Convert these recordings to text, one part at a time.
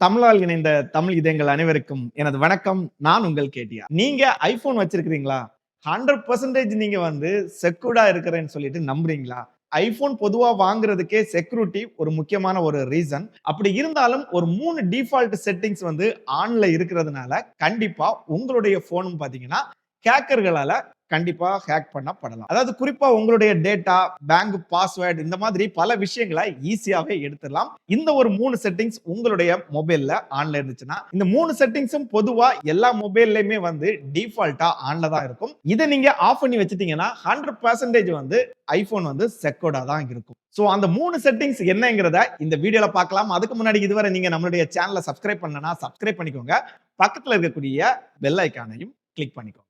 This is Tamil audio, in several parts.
தமிழால் இணைந்த தமிழ் இதயங்கள் அனைவருக்கும் எனது வணக்கம். நான் உங்கள் கேட்டியா நீங்க ஐபோன் வச்சிருக்கிறீங்களா? ஹண்ட்ரட் பர்சன்டேஜ் நீங்க வந்து செக்யூர்டா இருக்கிறேன்னு சொல்லிட்டு நம்புறீங்களா? ஐபோன் பொதுவா வாங்குறதுக்கே செக்யூரிட்டி ஒரு முக்கியமான ஒரு ரீசன் அப்படி இருந்தாலும் ஒரு மூணு டிஃபால்ட் செட்டிங்ஸ் வந்து ஆன்ல இருக்கிறதுனால கண்டிப்பா உங்களுடைய போனும் பாத்தீங்கன்னா கேக்கர்களால கண்டிப்பா ஹேக் பண்ண பண்ணலாம். அதாவது குறிப்பா உங்களுடைய டேட்டா பேங்க் பாஸ்வேர்டு இந்த மாதிரி பல விஷயங்களை ஈஸியாவே எடுத்துடலாம். இந்த ஒரு மூணு செட்டிங்ஸ் உங்களுடைய மொபைல்ல ஆன்ல இருந்துச்சுன்னா இந்த மூணு செட்டிங்ஸும் பொதுவா எல்லா மொபைல்லயுமே வந்து டிஃபால்ட்டா ஆன்ல தான் இருக்கும். இதை நீங்க ஆஃப் பண்ணி வச்சுட்டீங்கன்னா ஹண்ட்ரட் பர்சன்டேஜ் வந்து ஐபோன் வந்து செக்கோடா தான் இருக்கும். ஸோ அந்த மூணு செட்டிங்ஸ் என்னங்கிறத இந்த வீடியோல பார்க்கலாம். அதுக்கு முன்னாடி இதுவரை நீங்க நம்மளுடைய சேனலை சப்ஸ்கிரைப் பண்ணனா சப்ஸ்கிரைப் பண்ணிக்கோங்க. பக்கத்துல இருக்கக்கூடிய பெல் ஐக்கானையும் கிளிக் பண்ணிக்கோங்க.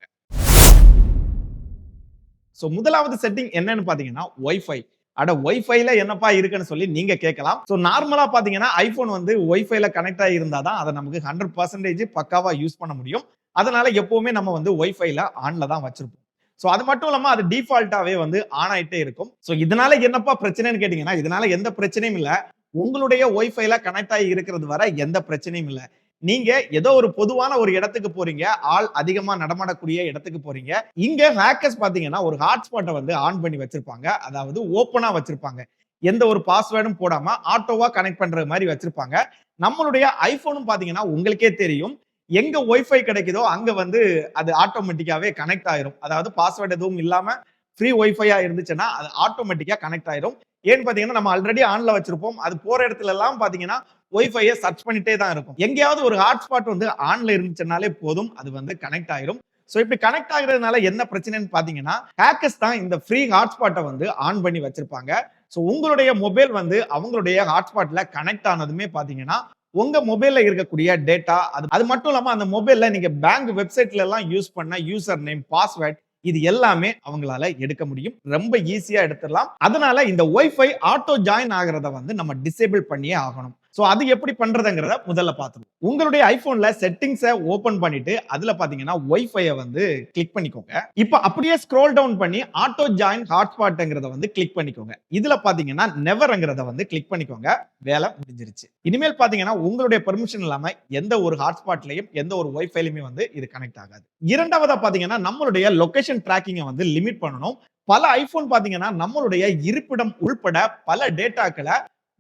ஸோ முதலாவது செட்டிங் என்னன்னு பார்த்தீங்கன்னா ஒய்ஃபை அட ஒய்ஃபைல என்னப்பா இருக்குன்னு சொல்லி நீங்க கேட்கலாம். ஸோ நார்மலா பாத்தீங்கன்னா ஐபோன் வந்து ஒய்ஃபைல கனெக்ட் ஆகிருந்தா தான் அதை நமக்கு ஹண்ட்ரட் பர்சன்டேஜ் பக்காவா யூஸ் பண்ண முடியும். அதனால எப்பவுமே நம்ம வந்து ஒய்ஃபைல ஆன்ல தான் வச்சிருப்போம். ஸோ அது மட்டும் இல்லாமல் அது டிஃபால்ட்டாவே வந்து ஆன் ஆகிட்டே இருக்கும். ஸோ இதனால என்னப்பா பிரச்சனைன்னு கேட்டீங்கன்னா இதனால எந்த பிரச்சனையும் இல்லை. உங்களுடைய ஒய்ஃபைல கனெக்ட் ஆகி இருக்கிறது வர எந்த பிரச்சனையும் இல்லை. நீங்க ஏதோ ஒரு பொதுவான ஒரு இடத்துக்கு போறீங்க ஆள் அதிகமா நடமாடக்கூடிய இடத்துக்கு போறீங்க. இங்க ஹேக்கர்ஸ் பாத்தீங்கன்னா ஒரு ஹாட்ஸ்பாட்டை வந்து ஆன் பண்ணி வச்சிருப்பாங்க. அதாவது ஓப்பனா வச்சிருப்பாங்க. எந்த ஒரு பாஸ்வேர்டும் போடாம ஆட்டோவா கனெக்ட் பண்ற மாதிரி வச்சிருப்பாங்க. நம்மளுடைய ஐபோனும் பாத்தீங்கன்னா உங்களுக்கே தெரியும். எங்க ஒய்ஃபை கிடைக்குதோ அங்க வந்து அது ஆட்டோமேட்டிக்காவே கனெக்ட் ஆயிரும். அதாவது பாஸ்வேர்டு எதுவும் இல்லாம ஃப்ரீ ஒய்ஃபையா இருந்துச்சுன்னா அது ஆட்டோமேட்டிக்கா கனெக்ட் ஆயிரும். ஏன்னு பாத்தீங்கன்னா நம்ம ஆல்ரெடி ஆன்ல வச்சிருப்போம். அது போற இடத்துல எல்லாம் பார்த்தீங்கன்னா ஒய்ஃபையை சர்ச் பண்ணிட்டே தான் இருக்கும். எங்கேயாவது ஒரு ஹாட்ஸ்பாட் வந்து ஆன்ல இருந்துச்சுனாலே போதும். அது வந்து கனெக்ட் ஆயிரும். ஸோ இப்படி கனெக்ட் ஆகுறதுனால என்ன பிரச்சனைன்னு பாத்தீங்கன்னா ஹேக்கர்ஸ் தான் இந்த ஃப்ரீ ஹாட்ஸ்பாட்டை வந்து ஆன் பண்ணி வச்சிருப்பாங்க. ஸோ உங்களுடைய மொபைல் வந்து அவங்களுடைய ஹாட்ஸ்பாட்ல கனெக்ட் ஆனதுமே பார்த்தீங்கன்னா உங்க மொபைல்ல இருக்கக்கூடிய டேட்டா அது அது மட்டும் இல்லாம அந்த மொபைல்ல நீங்க பேங்க் வெப்சைட்ல எல்லாம் யூஸ் பண்ண யூசர் நேம் பாஸ்வேர்ட் இது எல்லாமே அவங்களால எடுக்க முடியும். ரொம்ப ஈஸியா எடுத்துடலாம். அதனால இந்த ஒய்ஃபை ஆட்டோ ஜாயின் ஆகிறத வந்து நம்ம டிசேபிள் பண்ணியே ஆகணும். ஸோ அது எப்படி பண்றதுங்கிறத முதல்ல பார்த்துருவோம் உங்களுடைய ஐஃபோனில் செட்டிங்ஸை ஓப்பன் பண்ணிட்டு அதுல பாத்தீங்கன்னா ஒய்ஃபையை வந்து கிளிக் பண்ணிக்கோங்க. இப்போ அப்படியே ஸ்க்ரோல் டவுன் பண்ணி ஆட்டோ ஜாயின் ஹாட்ஸ்பாட்ங்கிறத வந்து கிளிக் பண்ணிக்கோங்க. இதுல பாத்தீங்கன்னா நெவர்ங்கிறத வந்து கிளிக் பண்ணிக்கோங்க. வேலை முடிஞ்சிருச்சு. இனிமேல் பாத்தீங்கன்னா உங்களுடைய பெர்மிஷன் இல்லாமல் எந்த ஒரு ஹாட்ஸ்பாட்லையும் எந்த ஒரு ஒய்ஃபைலையுமே வந்து இது கனெக்ட் ஆகாது. இரண்டாவதா பாத்தீங்கன்னா நம்மளுடைய லொகேஷன் ட்ராக்கிங்கை வந்து லிமிட் பண்ணணும். பல ஐபோன் பாத்தீங்கன்னா நம்மளுடைய இருப்பிடம் உள்பட பல டேட்டாக்களை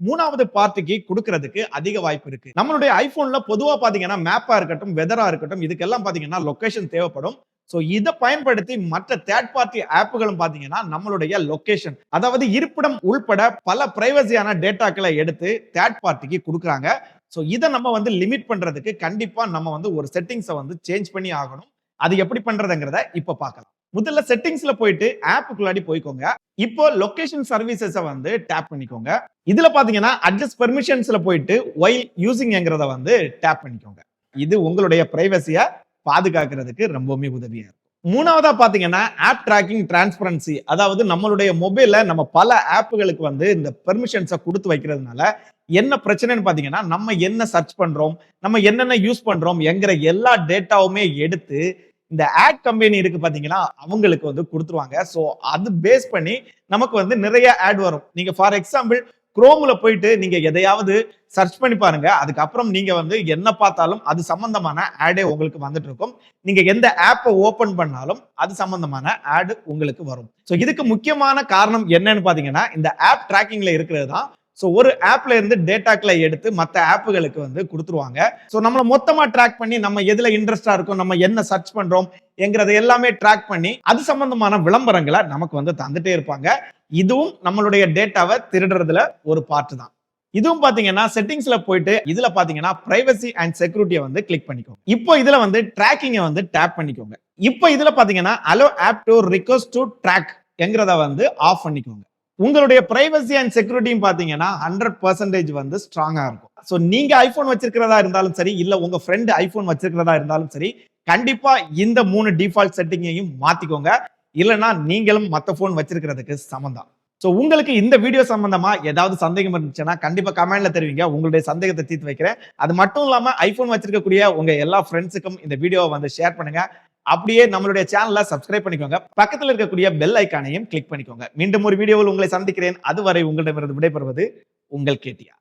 மூணாவது பார்ட்டிக்கு கொடுக்கறதுக்கு அதிக வாய்ப்பு இருக்கு. நம்மளுடைய ஐபோன்ல பொதுவா பாத்தீங்கன்னா மேப்பா இருக்கட்டும் வெதரா இருக்கட்டும் இதுக்கெல்லாம் பாத்தீங்கன்னா லொகேஷன் தேவைப்படும். ஸோ இதை பயன்படுத்தி மற்ற தேர்ட் பார்ட்டி ஆப்புகளும் பார்த்தீங்கன்னா நம்மளுடைய லொகேஷன் அதாவது இருப்பிடம் உள்பட பல பிரைவசியான டேட்டாக்களை எடுத்து தேர்ட் பார்ட்டிக்கு கொடுக்குறாங்க. ஸோ இதை நம்ம வந்து லிமிட் பண்றதுக்கு கண்டிப்பாக நம்ம வந்து ஒரு செட்டிங்ஸை வந்து சேஞ்ச் பண்ணி ஆகணும். அது எப்படி பண்றதுங்கிறத இப்போ பார்க்கலாம். முதல்ல செட்டிங்ஸ்ல போயிட்டு ஆப்புக்குள்ளாடி போய்க்கோங்க. இப்போ லொகேஷன் சர்வீசஸை வந்து டேப் பண்ணிக்கோங்க. இதுல பாத்தீங்கன்னா அட்ஜஸ்ட் பெர்மிஷன்ஸ்ல போயிட்டு ஒயில் யூசிங்ங்கிறத வந்து டேப் பண்ணிக்கோங்க. இது உங்களுடைய பிரைவசிய பாதுகாக்கிறதுக்கு ரொம்பவுமே உதவியா இருக்கும். மூணாவதா பாத்தீங்கன்னா ஆப் டிராக்கிங் டிரான்ஸ்பரன்சி அதாவது நம்மளுடைய மொபைல்ல நம்ம பல ஆப்புகளுக்கு வந்து இந்த பெர்மிஷன்ஸை கொடுத்து வைக்கிறதுனால என்ன பிரச்சனைன்னு பாத்தீங்கன்னா நம்ம என்ன சர்ச் பண்றோம் நம்ம என்னென்ன யூஸ் பண்றோம் என்கிற எல்லா டேட்டாவுமே எடுத்து இந்த ஆட் கம்பெனி இருக்கு பாத்தீங்கன்னா அவங்களுக்கு வந்து கொடுத்துருவாங்க. ஸோ அது பேஸ் பண்ணி நமக்கு வந்து நிறைய ஆட் வரும். நீங்க ஃபார் எக்ஸாம்பிள் குரோம்ல போயிட்டு நீங்க எதையாவது சர்ச் பண்ணி பாருங்க. அதுக்கப்புறம் நீங்க வந்து என்ன பார்த்தாலும் அது சம்பந்தமான ஆடே உங்களுக்கு வந்துட்டு இருக்கும் நீங்க எந்த ஆப்பை ஓபன் பண்ணாலும் அது சம்பந்தமான ஆடு உங்களுக்கு வரும். ஸோ இதுக்கு முக்கியமான காரணம் என்னன்னு பாத்தீங்கன்னா இந்த ஆப் டிராக்கிங்ல இருக்கிறது தான் ஸோ ஒரு ஆப்ல இருந்து டேட்டாக்களை எடுத்து மற்ற ஆப்புகளுக்கு வந்து கொடுத்துருவாங்க. ஸோ நம்மளை மொத்தமாக ட்ராக் பண்ணி நம்ம எதில் இன்ட்ரெஸ்டாக இருக்கோம் நம்ம என்ன சர்ச் பண்ணுறோம் என்கிறத எல்லாமே ட்ராக் பண்ணி அது சம்பந்தமான விளம்பரங்களை நமக்கு வந்து தந்துட்டே இருப்பாங்க. இதுவும் நம்மளுடைய டேட்டாவை திருடுறதுல ஒரு பார்ட் தான். இதுவும் பாத்தீங்கன்னா செட்டிங்ஸ்ல போயிட்டு இதுல பாத்தீங்கன்னா பிரைவசி அண்ட் செக்யூரிட்டியை வந்து கிளிக் பண்ணிக்கோங்க. இப்போ இதுல வந்து ட்ராக்கிங்கை வந்து டேப் பண்ணிக்கோங்க. இப்போ இதுல பாத்தீங்கன்னா allow app to request to track என்கிறத வந்து ஆஃப் பண்ணிக்கோங்க. உங்களுடைய பிரைவசி அண்ட் செக்யூரிட்டியும் பார்த்தீங்கன்னா ஹண்ட்ரட் பர்சன்டேஜ் வந்து ஸ்ட்ராங்காக இருக்கும். ஸோ நீங்கள் ஐஃபோன் வச்சிருக்கிறதா இருந்தாலும் சரி இல்லை உங்கள் ஃப்ரெண்டு ஐஃபோன் வச்சிருக்கிறதா இருந்தாலும் சரி கண்டிப்பாக இந்த மூணு டிஃபால்ட் செட்டிங்கையும் மாற்றிக்கோங்க இல்லைன்னா நீங்களும் மற்ற ஃபோன் வச்சிருக்கிறதுக்கு சமம் ஸோ உங்களுக்கு இந்த வீடியோ சம்பந்தமா ஏதாவது சந்தேகம் இருந்துச்சுன்னா கண்டிப்பாக கமெண்ட்ல தெரிவிங்க. உங்களுடைய சந்தேகத்தை தீர்த்து வைக்கிறேன். அது மட்டும் இல்லாமல் ஐஃபோன் வச்சிருக்கக்கூடிய உங்கள் எல்லா ஃப்ரெண்ட்ஸுக்கும் இந்த வீடியோவை வந்து ஷேர் பண்ணுங்க. அப்படியே நம்மளுடைய சேனலை சப்ஸ்கிரைப் பண்ணிக்கோங்க. பக்கத்தில் இருக்கக்கூடிய பெல் ஐக்கானையும் கிளிக் பண்ணிக்கோங்க. மீண்டும் ஒரு வீடியோவில் உங்களை சந்திக்கிறேன். அதுவரை உங்களிடமிருந்து விடைபெறுவது உங்கள் கேட்டியா